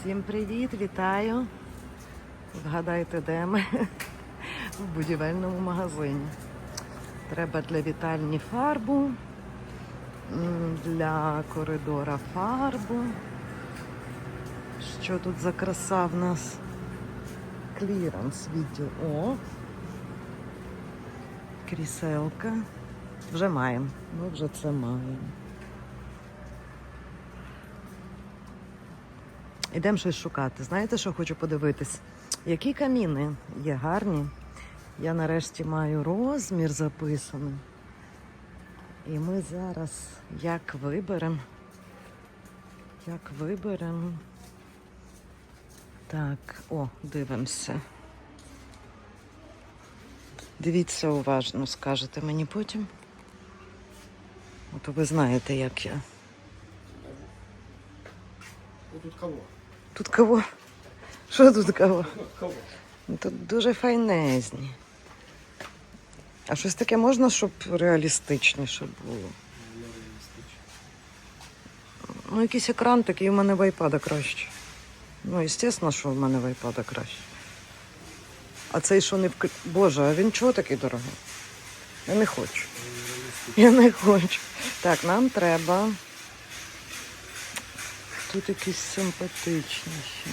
Всім привіт, вітаю. Вгадайте, де ми? В будівельному магазині. Треба для вітальні фарбу, для коридора фарбу. Що тут за краса в нас? Кліранс відділ. О! Кріселка. Вже маємо. Ми вже це маємо. Ідемо щось шукати. Знаєте, що хочу подивитись? Які каміни є гарні. Я нарешті маю розмір записаний. І ми зараз як виберемо. Як виберемо. Так, о, дивимося. Дивіться уважно, скажете мені потім. Ото ви знаєте, як я. Тут кого? Тут кого? Що тут кого? Ну? Ну, Тут дуже файнезні. А щось таке можна, щоб реалістичніше було? Ну, якийсь екран такий у мене в айпада краще. Ну, звісно, що в мене в айпада краще. А цей що не вк... Боже, а він чого такий дорогий? Я не хочу. Я не хочу. Так, нам треба. Тут якісь симпатичніші.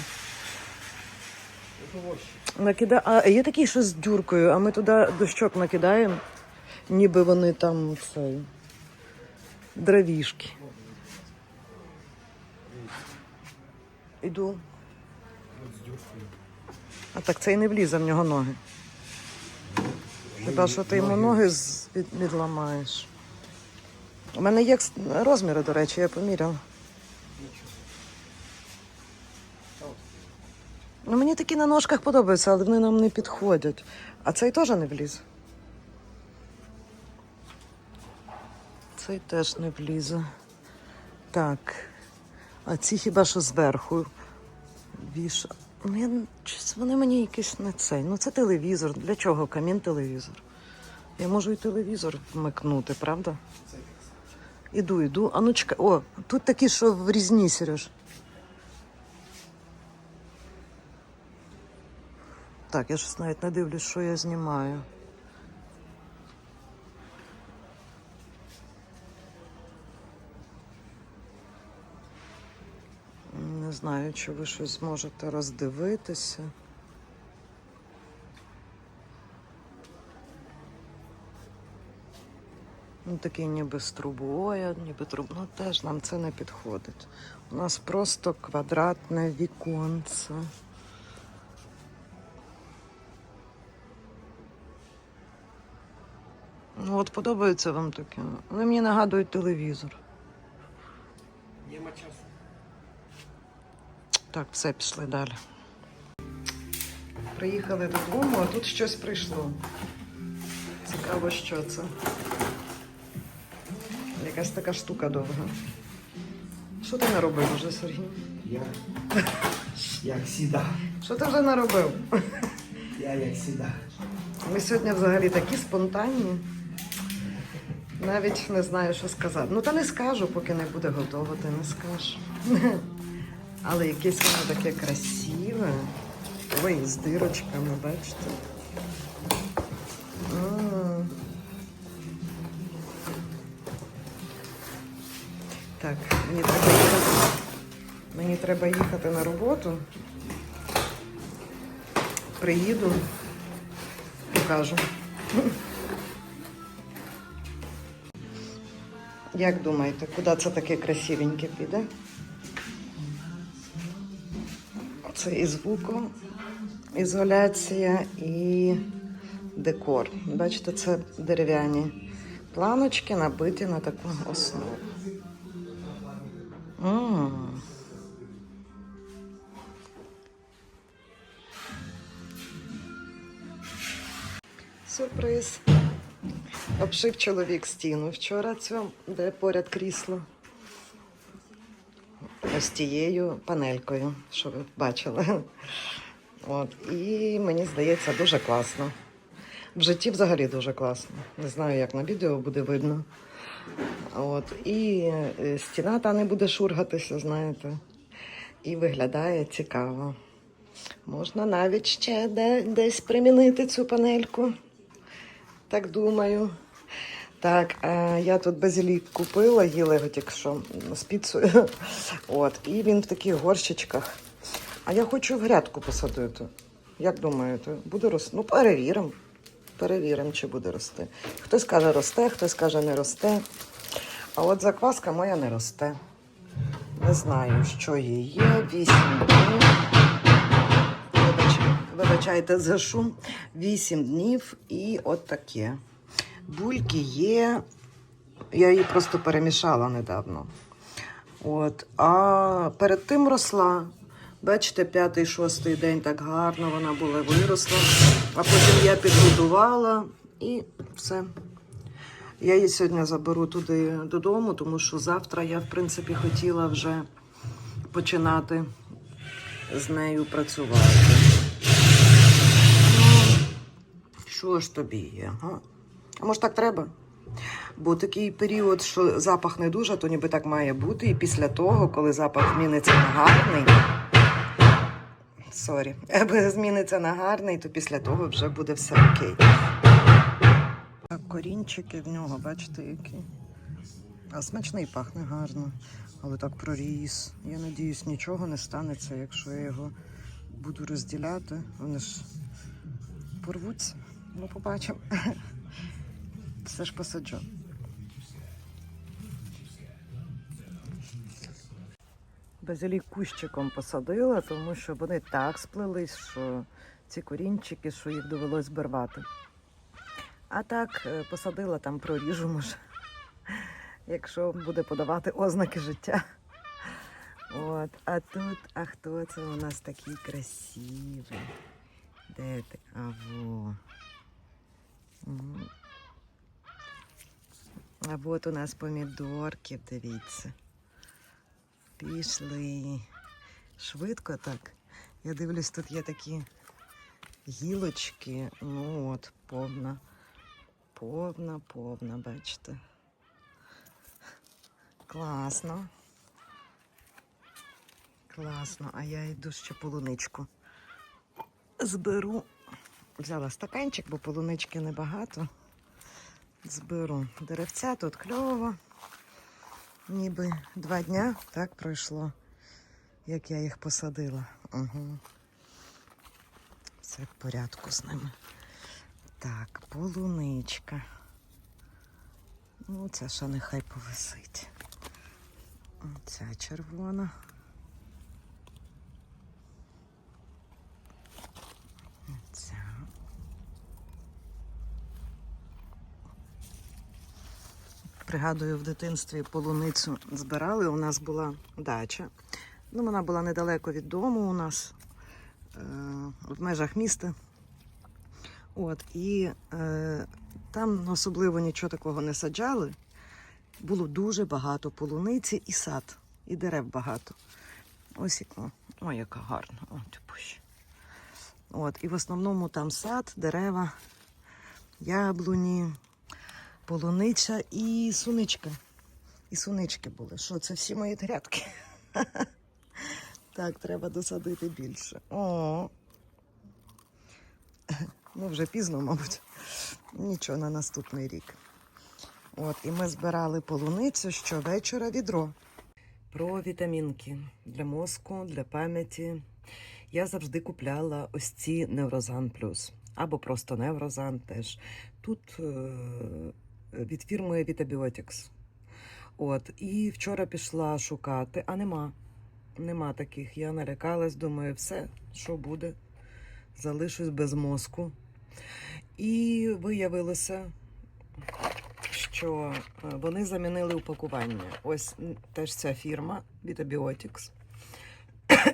Накида... А є такі, що з дюркою, а ми туди дощок накидаємо, ніби вони там цей. Дровішки. Іду. А так це і не влізе в нього ноги. Хіба що ти йому ноги від- відламаєш. У мене є розміри, до речі, я поміряла. Ну, мені такі на ножках подобаються, але вони нам не підходять. А цей теж не влізе. Цей теж не влізе. Так. А ці хіба що зверху віша. Ну. Вони мені якісь не цей. Ну, це телевізор. Для чого камін телевізор? Я можу і телевізор вмикнути, правда? Іду, іду. А ну чекай. О, тут такі, що в різні, Сереж. Так, я щось навіть не дивлюсь, що я знімаю. Не знаю, чи ви щось зможете роздивитися. Ну, такий ніби з трубою, ніби труб. Ну теж нам це не підходить. У нас просто квадратне віконце. От подобається вам таке. Вони мені нагадують телевізор. Нема часу. Так, все, пішли далі. Приїхали додому, а тут щось прийшло. Цікаво, що це. Якась така штука довга. Що ти наробив вже, Сергій? Я як сіда. Що ти вже наробив? Я як сіда. Ми сьогодні взагалі такі спонтанні. Навіть не знаю, що сказати. Ну, та не скажу, поки не буде готово, ти не скажу. Але якесь воно таке красиве. Ой, з дирочками, бачите. Так, мені треба. Мені треба їхати на роботу. Приїду, покажу. Як думаєте, куди це таке красивеньке піде? Це і звуко, ізоляція і декор. Бачите, це дерев'яні планочки набиті на таку основу. М. Сюрприз. Обшив чоловік стіну вчора цю, де поряд крісло. Ось тією панелькою, що ви бачили. От. І мені здається, дуже класно. В житті взагалі дуже класно. Не знаю, як на відео буде видно. От. І е, стіна та не буде шургатися, знаєте. і виглядає цікаво. Можна навіть ще де, десь примінити цю панельку. Так думаю. Так, е, я тут базилік купила, їла тільки що з. От, і він в таких горщичках. А я хочу в грядку посадити. Як думаєте, буде рости? Ну, перевіримо. Перевіримо, чи буде рости. Хтось каже, росте, хтось каже, не росте. А от закваска моя не росте. Не знаю, що їй є. Вісім днів. Вибач, вибачайте за шум. Вісім днів і от таке. Бульки є. Я її просто перемішала недавно. От. А перед тим росла. Бачите, п'ятий, шостий день так гарно вона була, виросла. А потім я підготувала і все. Я її сьогодні заберу туди додому, тому що завтра я, в принципі, хотіла вже починати з нею працювати. Ж тобі є? Га? А може так треба? Бо такий період, що запах не дуже, то ніби так має бути. І після того, коли запах зміниться на гарний. Сорі, аби зміниться на гарний, то після того вже буде все окей. Корінчики в нього, бачите, які. А смачний пахне гарно, але так проріс. Я надіюсь, нічого не станеться, якщо я його буду розділяти. Вони ж порвуться. Ну, побачимо. Все ж посаджу. Базилік кущиком посадила, тому що вони так сплелись, що ці корінчики, що їх довелось збирати. А так е, посадила, там проріжу, може, якщо буде подавати ознаки життя. От, а тут, а хто це у нас такий красивий? Де ти? А во. М. А от у нас помідорки, дивіться. Пішли. Швидко так. Я дивлюсь, тут є такі гілочки. Ну от, повна. Повна, повна, бачите. Класно. Класно. А я йду ще полуничку. Зберу. Взяла стаканчик, бо полунички небагато. Зберу. Деревця тут кльово. Ніби два дня так пройшло, як я їх посадила. Угу. Все в порядку з ними. Так, полуничка. Ну, ця ще нехай повисить. Ця червона. Пригадую, в дитинстві полуницю збирали. У нас була дача. Ну, вона була недалеко від дому у нас, е, в межах міста. От, і е, там особливо нічого такого не саджали. Було дуже багато полуниці і сад, і дерев багато. Ось о, о яка гарна. О. От, і в основному там сад, дерева, яблуні, полуниця і суничка. І сунички були. Що це всі мої грядки? Так, треба досадити більше. О, Ну, вже пізно, мабуть. Нічого на наступний рік. От, і ми збирали полуницю щовечора відро. Про вітамінки для мозку, для пам'яті. Я завжди купляла ось ці Неврозан Плюс. Або просто Неврозан теж. Тут е- від фірми Vitabiotics. От, і вчора пішла шукати, а нема. Нема таких. Я налякалась, думаю, все, що буде, залишусь без мозку. І виявилося, що е, вони замінили упакування. Ось теж ця фірма Vitabiotics.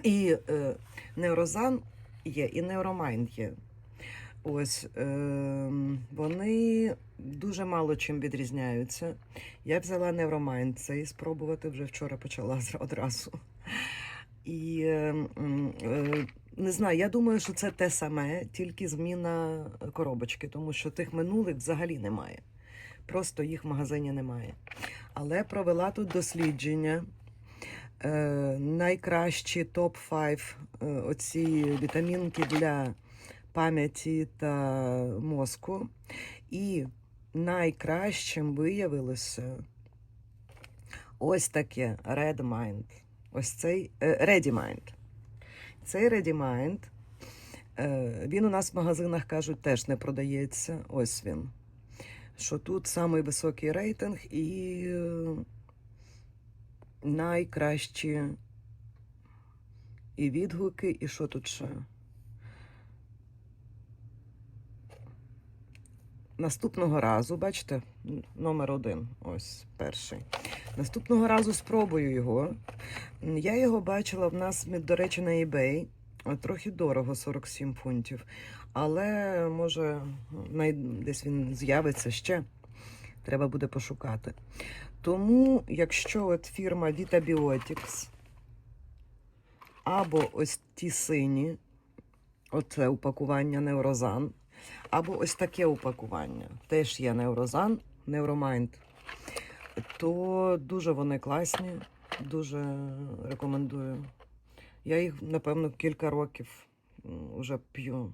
І е, Neurosan є, і Neuromind є. Ось е, вони дуже мало чим відрізняються. Я взяла Neuromind цей спробувати вже вчора почала одразу. І е, е, не знаю, я думаю, що це те саме, тільки зміна коробочки, тому що тих минулих взагалі немає. Просто їх в магазині немає. Але провела тут дослідження. е, найкращі топ-5 е, оці вітамінки для пам'яті та мозку. І найкращим виявилося ось таке Red Mind. Ось цей е, Ready Mind. Цей Ready Mind, е, він у нас в магазинах кажуть, теж не продається. Ось він. Що тут самий високий рейтинг і е, найкращі і відгуки, і що тут ще. Наступного разу, бачите, номер один, ось перший. Наступного разу спробую його. Я його бачила в нас, до речі, на eBay. Трохи дорого, 47 фунтів. Але може десь він з'явиться ще. Треба буде пошукати. Тому, якщо от фірма Vitabiotics або ось ті сині, оце упакування Неврозан, або ось таке упакування, теж є Неврозан, Невромайнд, то дуже вони класні, дуже рекомендую. Я їх, напевно, кілька років вже п'ю.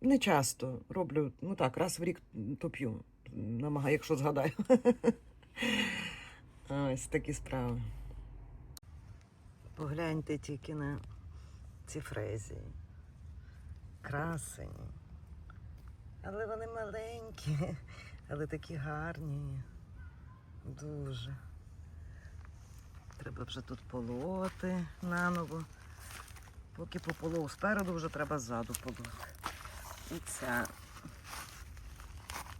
Не часто роблю, ну так, раз в рік то п'ю. Намагаю, якщо згадаю. Ось такі справи. Погляньте тільки на ці фрезії. Красені. Але вони маленькі, але такі гарні. Дуже. Треба вже тут полоти наново. Поки пополов спереду, вже треба ззаду полоти. І ця.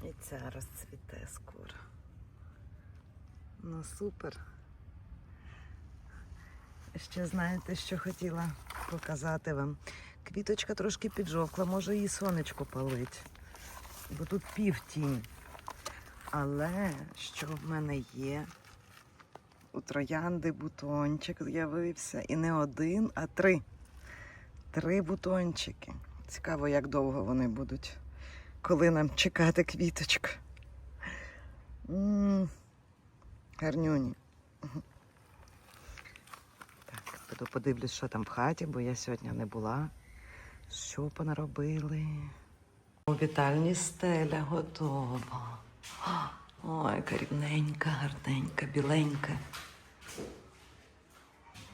І ця розцвіте скоро. Ну супер. Ще знаєте, що хотіла показати вам. Квіточка трошки піджовкла, може її сонечко палить, бо тут півтінь. Але що в мене є? У троянди бутончик з'явився. І не один, а три. Три бутончики. Цікаво, як довго вони будуть, коли нам чекати квіточку. м Гарнюні. Так, піду подивлюсь, що там в хаті, бо я сьогодні не була. Що понаробили? У вітальні стеля готова. Ой, рівненька, гарненька, біленька.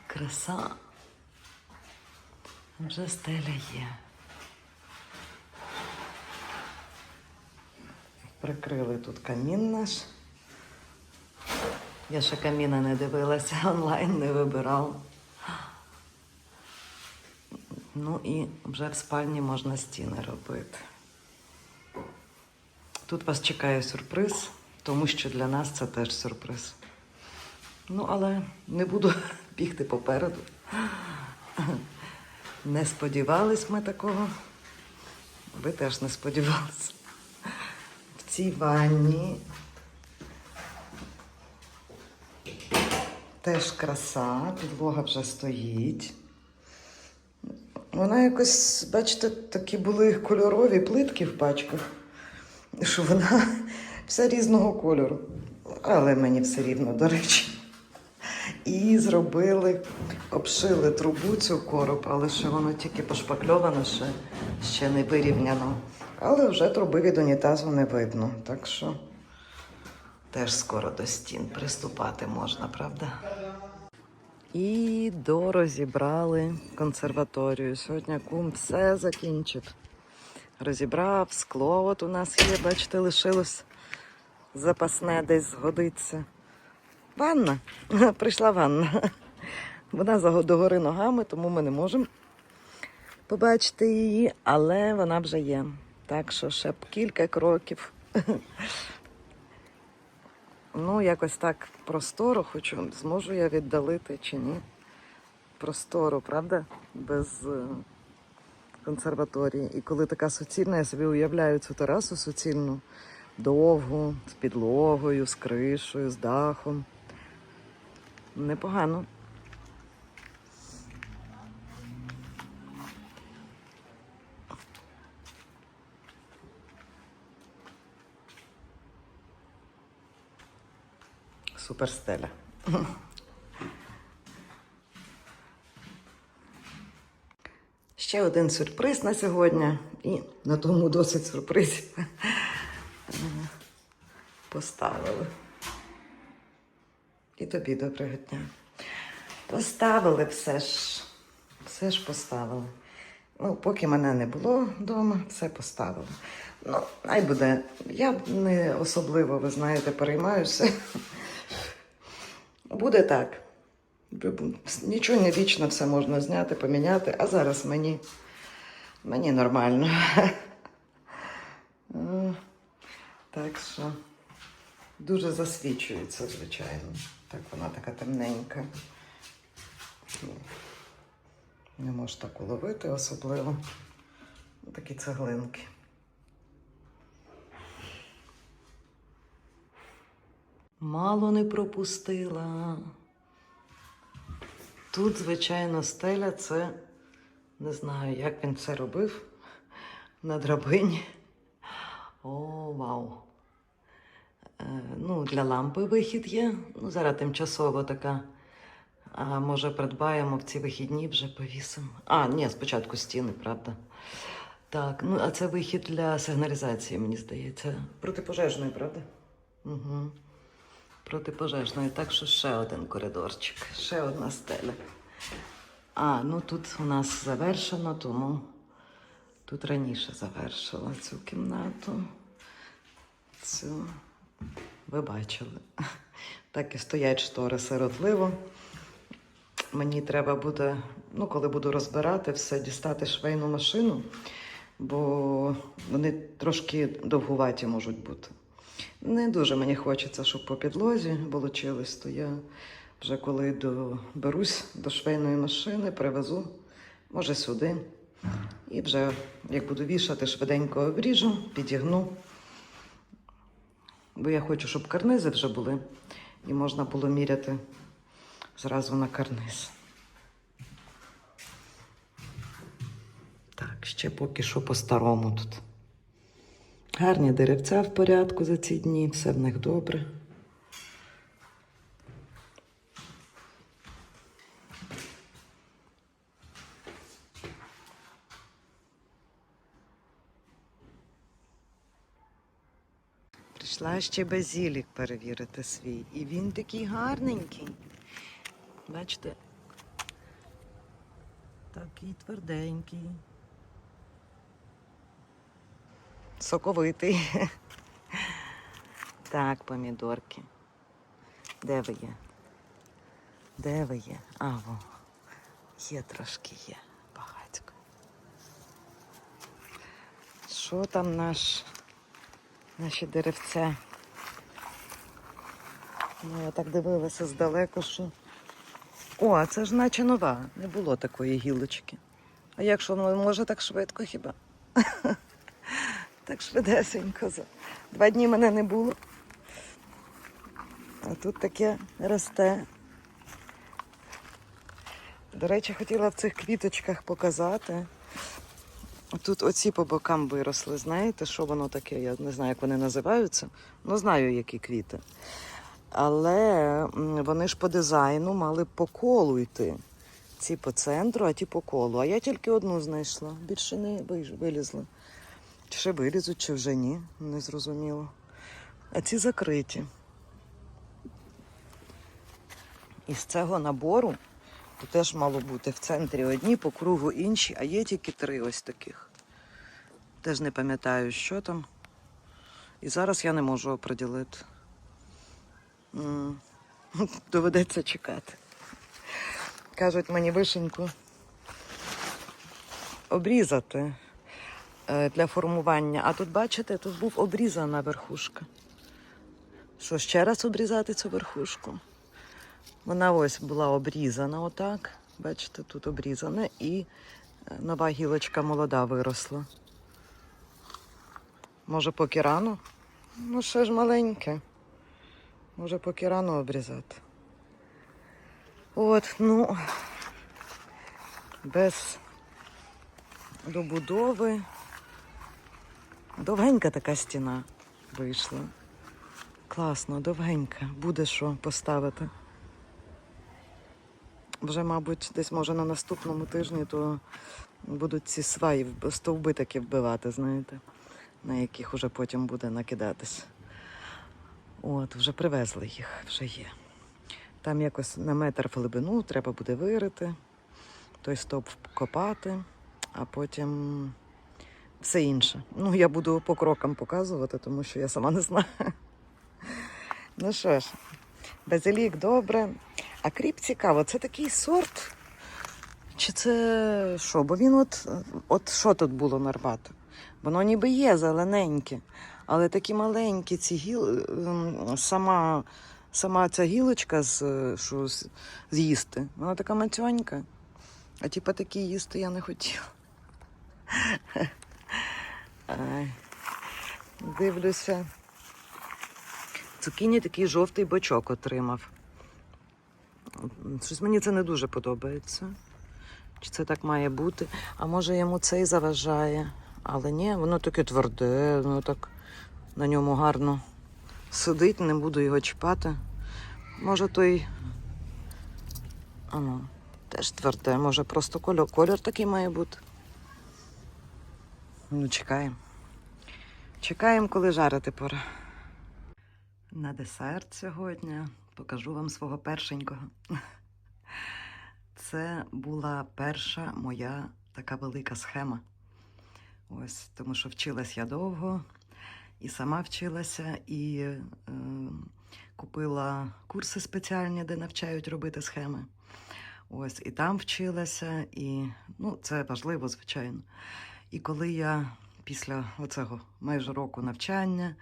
Краса. Вже стеля є. Прикрили тут камін наш. Я ще каміна не дивилася, онлайн не вибирав. Ну і вже в спальні можна стіни робити. Тут вас чекає сюрприз, тому що для нас це теж сюрприз. Ну, але не буду бігти попереду. Не сподівались ми такого. Ви теж не сподівалися. В цій ванні теж краса, підлога вже стоїть. Вона якось, бачите, такі були кольорові плитки в пачках, що вона вся різного кольору. Але мені все рівно, до речі. І зробили, обшили трубу цю короб, але ще воно тільки пошпакльовано, ще, ще не вирівняно. Але вже труби від унітазу не видно. Так що теж скоро до стін приступати можна, правда? І дорозібрали консерваторію. Сьогодні кум все закінчив. Розібрав скло. От у нас є, бачите, лишилось запасне десь згодиться. Ванна. Прийшла ванна. Вона догори ногами, тому ми не можемо побачити її, але вона вже є. Так що ще б кілька кроків. Ну, якось так простору хочу, зможу я віддалити чи ні. Простору, правда? Без е, консерваторії. І коли така суцільна, я собі уявляю цю терасу суцільну, довгу, з підлогою, з кришою, з дахом. Непогано. Супер стеля. Ще один сюрприз на сьогодні. І на тому досить сюрпризів е, поставили. І тобі доброго дня. Поставили все ж. Все ж поставили. Ну, поки мене не було вдома, все поставили. Ну, най буде. Я не особливо, ви знаєте, переймаюся. Буде так. Нічого не вічно, все можна зняти, поміняти, а зараз мені, мені нормально. Е, Так що дуже засвічується, звичайно. Так вона така темненька. Не можу так уловити особливо. Такі цеглинки. Мало не пропустила. Тут, звичайно, стеля це не знаю, як він це робив на драбині. О, вау. Е, ну, для лампи вихід є. Ну, зараз тимчасово така. А може придбаємо в ці вихідні вже повісимо. А, ні, спочатку стіни, правда. Так, ну а це вихід для сигналізації, мені здається. Протипожежної, правда? Угу. Протипожежної. Так що ще один коридорчик, ще одна стеля. А, ну тут у нас завершено, тому тут раніше завершила цю кімнату. Цю ви бачили. Так і стоять штори сиротливо. Мені треба буде, ну, коли буду розбирати все, дістати швейну машину, бо вони трошки довгуваті можуть бути. Не дуже мені хочеться, щоб по підлозі волочились, то я вже коли доберусь до швейної машини, привезу, може сюди. І вже, як буду вішати, швиденько обріжу, підігну. Бо я хочу, щоб карнизи вже були, і можна було міряти зразу на карниз. Так, ще поки що по-старому тут. Гарні деревця в порядку за ці дні, все в них добре. Прийшла ще базілік перевірити свій. І він такий гарненький. Бачите? Такий тверденький. Соковитий. Так, помідорки. Де ви є? Де ви є? А, во. Є трошки є. Багатько. Що там наш, наші деревця? Ну, я так дивилася здалеку, що. О, а це ж наче нова. Не було такої гілочки. А як що воно може так швидко хіба? Так швидесенько. За Два дні мене не було. А тут таке росте. До речі, хотіла в цих квіточках показати. Тут оці по бокам виросли. Знаєте, що воно таке? Я не знаю, як вони називаються. Ну, знаю, які квіти. Але вони ж по дизайну мали по колу йти. Ці по центру, а ті по колу. А я тільки одну знайшла. Більше не вилізли. Чи ще вилізуть, чи вже ні, не зрозуміло. А ці закриті. Із цього набору то теж мало бути в центрі одні, по кругу інші, а є тільки три ось таких. Теж не пам'ятаю, що там. І зараз я не можу оприділити. Доведеться чекати. Кажуть мені вишеньку обрізати для формування. А тут, бачите, тут був обрізана верхушка. Що, ще раз обрізати цю верхушку? Вона ось була обрізана отак. Бачите, тут обрізана і е, нова гілочка молода виросла. Може, поки рано? Ну, ще ж маленьке. Може, поки рано обрізати. От, ну, без добудови. Довгенька така стіна вийшла. Класно, довгенька. Буде що поставити. вже, мабуть, десь може на наступному тижні, то будуть ці сваї, стовби такі вбивати, знаєте, на яких вже потім буде накидатись. От, вже привезли їх, вже є. Там якось на метр глибину треба буде вирити, той стовп копати, а потім все інше. Ну, я буду по крокам показувати, тому що я сама не знаю. Ну що ж, базилік добре. А кріп цікаво, це такий сорт. Чи це що? Бо він от, от що тут було нарвати? Воно ніби є зелененьке, але такі маленькі ці гіл, ем, сама, сама ця гілочка з, що з'їсти, вона така мацьонька. А типа такі їсти я не хотіла. Дивлюся. Цукіні такий жовтий бочок отримав. Щось мені це не дуже подобається. Чи це так має бути? А може йому цей заважає? Але ні, воно таке тверде, воно так на ньому гарно сидить, не буду його чіпати. Може той. Ану, теж тверде, може просто кольор, кольор такий має бути. Ну, чекаємо. Чекаємо, коли жарити пора. На десерт сьогодні покажу вам свого першенького. Це була перша моя така велика схема. Ось, тому що вчилась я довго, і сама вчилася, і е, купила курси спеціальні, де навчають робити схеми. Ось, і там вчилася, і ну, це важливо, звичайно. І коли я після оцього майже року навчання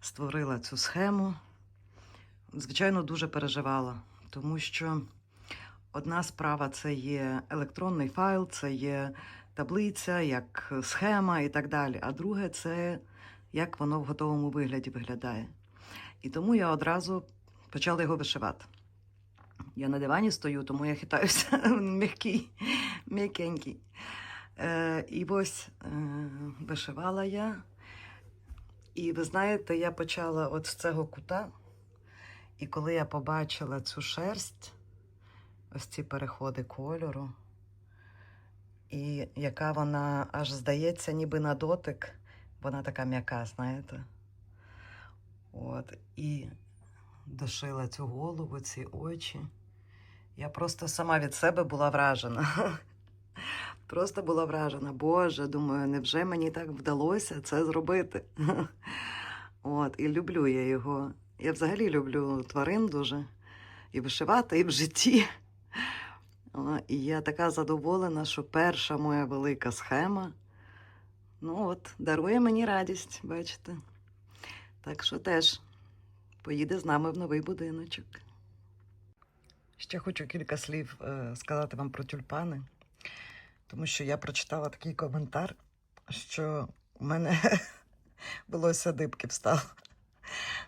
створила цю схему, звичайно, дуже переживала, тому що одна справа це є електронний файл, це є таблиця, як схема і так далі. А друге це як воно в готовому вигляді виглядає. І тому я одразу почала його вишивати. Я на дивані стою, тому я хитаюся м'який, м'якенький. Е, і ось е, вишивала я. І ви знаєте, я почала от з цього кута. І коли я побачила цю шерсть, ось ці переходи кольору, і яка вона аж здається, ніби на дотик, вона така м'яка, знаєте. От, і дошила цю голову, ці очі. Я просто сама від себе була вражена. Просто була вражена. Боже, думаю, невже мені так вдалося це зробити? От, і люблю я його. Я взагалі люблю тварин дуже. І вишивати, і в житті. І я така задоволена, що перша моя велика схема. Ну от, дарує мені радість, бачите. Так що теж поїде з нами в новий будиночок. Ще хочу кілька слів е, сказати вам про тюльпани, тому що я прочитала такий коментар, що у мене волосся дибки встало.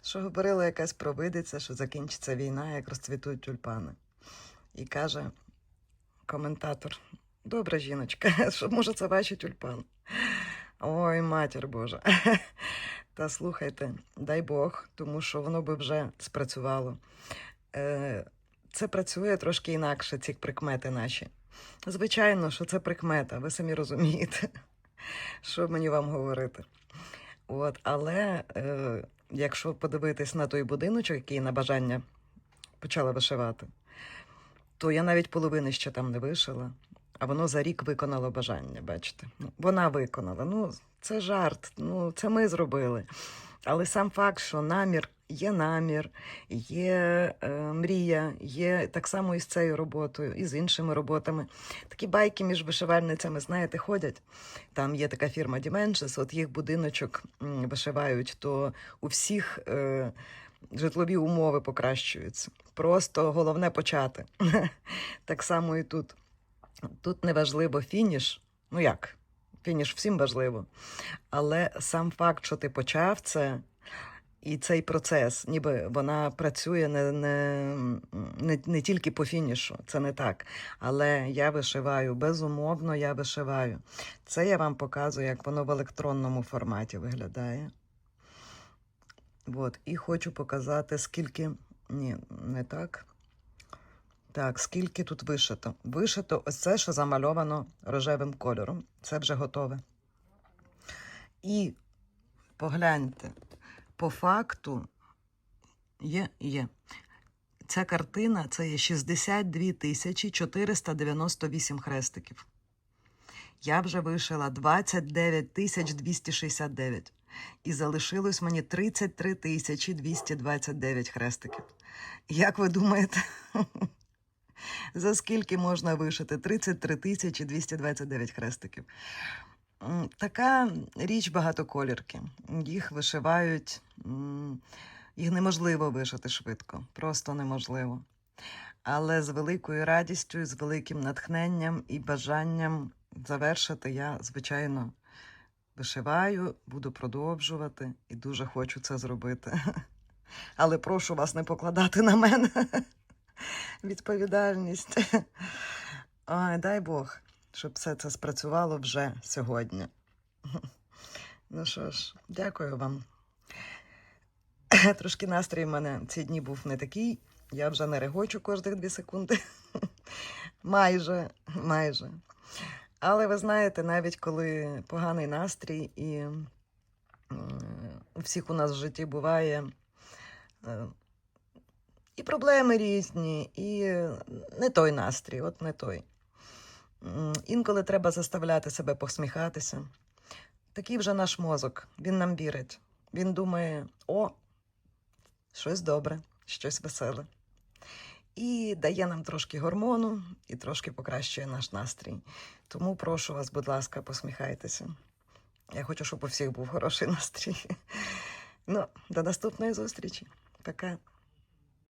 Що говорила якась провидиця, що закінчиться війна, як розцвітуть тюльпани. І каже коментатор: добра жіночка, що може це ваші тюльпани? Ой, матір Божа. Та слухайте, дай Бог, тому що воно би вже спрацювало. Е, Це працює трошки інакше, ці прикмети наші. Звичайно, що це прикмета, ви самі розумієте, що мені вам говорити. От, але е, якщо подивитись на той будиночок, який на бажання почала вишивати, то я навіть половини ще там не вишила, а воно за рік виконало бажання, бачите. Вона виконала. Ну, це жарт, ну, це ми зробили. Але сам факт, що намір є намір, є е, мрія, є так само і з цією роботою, і з іншими роботами. Такі байки між вишивальницями, знаєте, ходять. Там є така фірма Dimensions, от їх будиночок вишивають, то у всіх е, житлові умови покращуються. Просто головне почати. так само і тут. Тут не важливо фініш. Ну як? Фініш всім важливо. Але сам факт, що ти почав це, і цей процес, ніби вона працює не, не, не, не тільки по фінішу, це не так. Але я вишиваю, безумовно, я вишиваю. Це я вам показую, як воно в електронному форматі виглядає. От. І хочу показати, скільки. Ні, не так. Так, скільки тут вишито? Вишито ось це, що замальовано рожевим кольором. Це вже готове. І погляньте, по факту є, є. Ця картина це є 62 тисячі 498 хрестиків. Я вже вишила 29 тисяч 269. І залишилось мені 33 тисячі 229 хрестиків. Як ви думаєте, за скільки можна вишити 33 тисячі 229 хрестиків? Така річ багатоколірки. Їх вишивають, їх неможливо вишити швидко, просто неможливо. Але з великою радістю, з великим натхненням і бажанням завершити я, звичайно, вишиваю, буду продовжувати і дуже хочу це зробити. Але прошу вас не покладати на мене відповідальність. Ой, дай Бог, щоб все це спрацювало вже сьогодні. Ну що ж, дякую вам. Трошки настрій в мене ці дні був не такий. Я вже не регочу кожних дві секунди. майже, майже. Але ви знаєте, навіть коли поганий настрій і у всіх у нас в житті буває е, і проблеми різні, і не той настрій, от не той. Інколи треба заставляти себе посміхатися. Такий вже наш мозок, він нам вірить. Він думає: о, щось добре, щось веселе. І дає нам трошки гормону і трошки покращує наш настрій. Тому прошу вас, будь ласка, посміхайтеся. Я хочу, щоб у всіх був хороший настрій. Ну, до наступної зустрічі. Пока.